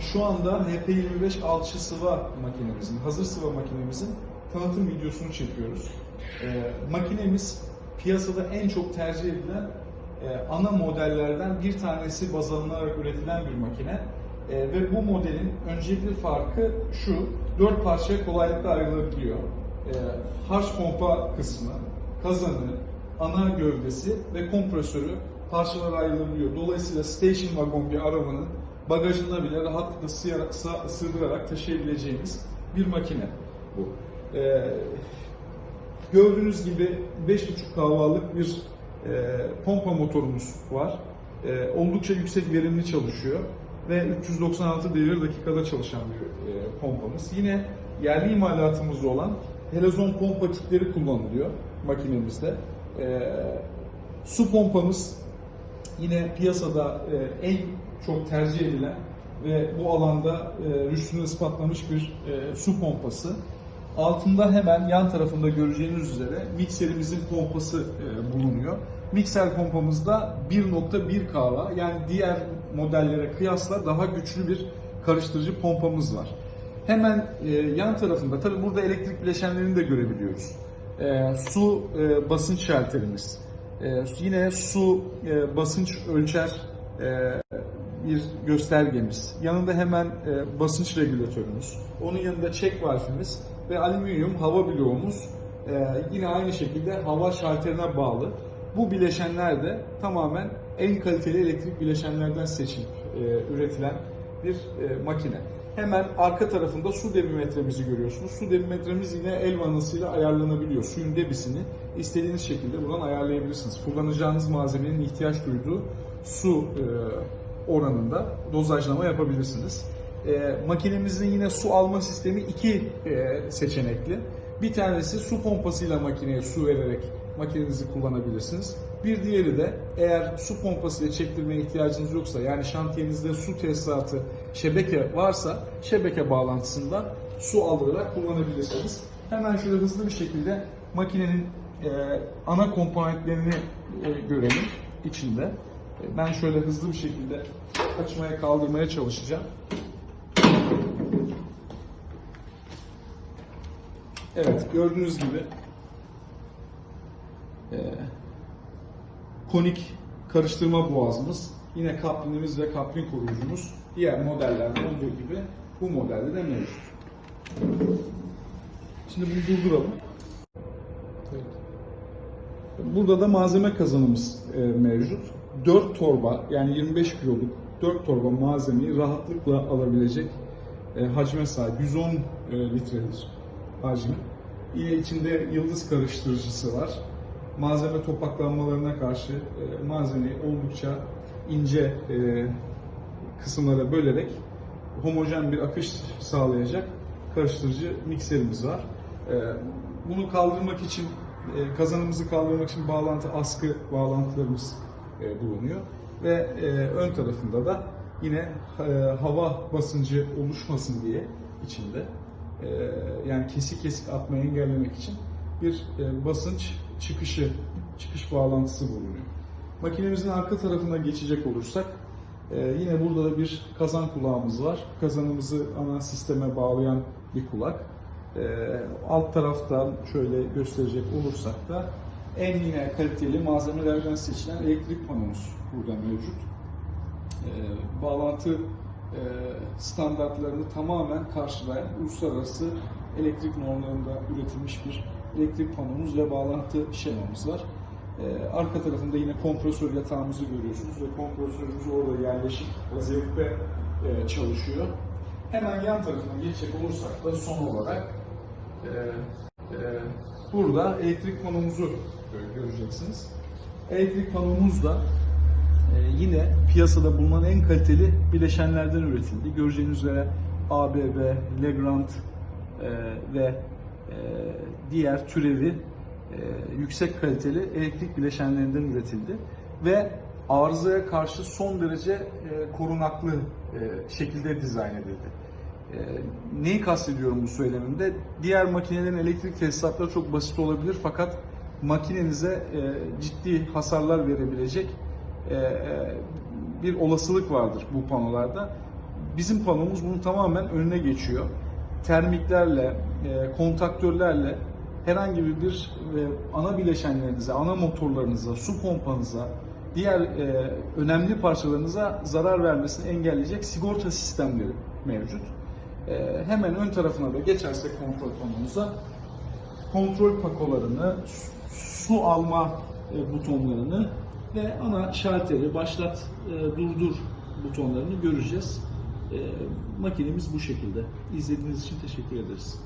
Şu anda HP25 alçı sıva makinemizin, hazır sıva makinemizin tanıtım videosunu çekiyoruz. Ee, makinemiz piyasada en çok tercih edilen e, ana modellerden bir tanesi baz alınarak üretilen bir makine. E, ve bu modelin öncelikli farkı şu, dört parçaya kolaylıkla ayrılabiliyor. E, harç pompa kısmı, kazanı, ana gövdesi ve kompresörü parçalara ayrılabiliyor. Dolayısıyla station wagon bir arabanın bagajına bile rahatlıkla sığarak- sığ- sığdırarak taşıyabileceğimiz bir makine bu. E, gördüğünüz gibi 5,5 kahvalık bir e, pompa motorumuz var. E, oldukça yüksek verimli çalışıyor ve 396 devir dakikada çalışan bir e, pompamız. Yine yerli imalatımız olan helezon pompa kitleri kullanılıyor makinemizde. E, su pompamız yine piyasada e, en çok tercih edilen ve bu alanda e, rüştünü ispatlamış bir e, su pompası. Altında hemen yan tarafında göreceğiniz üzere mikserimizin pompası e, bulunuyor. Mikser pompamızda 1.1 kW yani diğer modellere kıyasla daha güçlü bir karıştırıcı pompamız var. Hemen e, yan tarafında tabi burada elektrik bileşenlerini de görebiliyoruz. E, su e, basınç şalterimiz. E, yine su e, basınç ölçer e, bir göstergemiz. Yanında hemen e, basınç regülatörümüz. Onun yanında çek valfimiz ve alüminyum hava bloğumuz e, yine aynı şekilde hava şalterine bağlı. Bu bileşenler de tamamen en kaliteli elektrik bileşenlerden seçilip e, üretilen bir e, makine. Hemen arka tarafında su debimetremizi görüyorsunuz. Su debimetremiz yine el vanasıyla ayarlanabiliyor. Suyun debisini istediğiniz şekilde buradan ayarlayabilirsiniz. Kullanacağınız malzemenin ihtiyaç duyduğu su e, oranında dozajlama yapabilirsiniz. E, makinemizin yine su alma sistemi iki e, seçenekli. Bir tanesi su pompasıyla makineye su vererek makinenizi kullanabilirsiniz. Bir diğeri de eğer su pompasıyla çektirmeye ihtiyacınız yoksa yani şantiyenizde su tesisatı şebeke varsa şebeke bağlantısından su aldırarak kullanabilirsiniz. Hemen şöyle hızlı bir şekilde makinenin e, ana komponentlerini e, görelim içinde. Ben şöyle hızlı bir şekilde açmaya kaldırmaya çalışacağım. Evet gördüğünüz gibi e, konik karıştırma boğazımız, yine kaplinimiz ve kaplin koruyucumuz diğer modellerde olduğu gibi bu modelde de mevcut. Şimdi bunu durduralım. Evet. Burada da malzeme kazanımız e, mevcut. 4 torba yani 25 kiloluk 4 torba malzemeyi rahatlıkla alabilecek e, hacme sahip. 110 e, litrelik hacmi. Yine içinde yıldız karıştırıcısı var. Malzeme topaklanmalarına karşı e, malzemeyi oldukça ince e, kısımlara bölerek homojen bir akış sağlayacak karıştırıcı mikserimiz var. E, bunu kaldırmak için, e, kazanımızı kaldırmak için bağlantı askı bağlantılarımız bulunuyor. Ve e, ön tarafında da yine e, hava basıncı oluşmasın diye içinde e, yani kesik kesik atmayı engellemek için bir e, basınç çıkışı, çıkış bağlantısı bulunuyor. Makinemizin arka tarafına geçecek olursak e, yine burada da bir kazan kulağımız var. Kazanımızı ana sisteme bağlayan bir kulak. E, alt taraftan şöyle gösterecek olursak da en yine kaliteli malzemelerden seçilen elektrik panomuz burada mevcut. E, bağlantı e, standartlarını tamamen karşılayan uluslararası elektrik normlarında üretilmiş bir elektrik panomuz ve bağlantı şemamız var. E, arka tarafında yine kompresör yatağımızı görüyorsunuz ve kompresörümüz orada yerleşik vaziyette e, çalışıyor. Hemen yan tarafına geçecek olursak da son olarak e, e, burada elektrik panomuzu e, göreceksiniz. Elektrik panomuz da ee, yine piyasada bulunan en kaliteli bileşenlerden üretildi. Göreceğiniz üzere ABB, Legrand e, ve e, diğer türevi e, yüksek kaliteli elektrik bileşenlerinden üretildi ve arızaya karşı son derece e, korunaklı e, şekilde dizayn edildi. E, neyi kastediyorum bu söylemimde? Diğer makinelerin elektrik tesisatları çok basit olabilir fakat makinenize e, ciddi hasarlar verebilecek e, e, bir olasılık vardır bu panolarda. bizim panomuz bunun tamamen önüne geçiyor. Termiklerle, e, kontaktörlerle herhangi bir e, ana bileşenlerinize, ana motorlarınıza, su pompanıza, diğer e, önemli parçalarınıza zarar vermesini engelleyecek sigorta sistemleri mevcut. E, hemen ön tarafına da geçersek kontrol panomuza kontrol pakolarını, su alma e, butonlarını ve ana şalteri başlat, e, durdur butonlarını göreceğiz. E, Makinemiz bu şekilde. İzlediğiniz için teşekkür ederiz.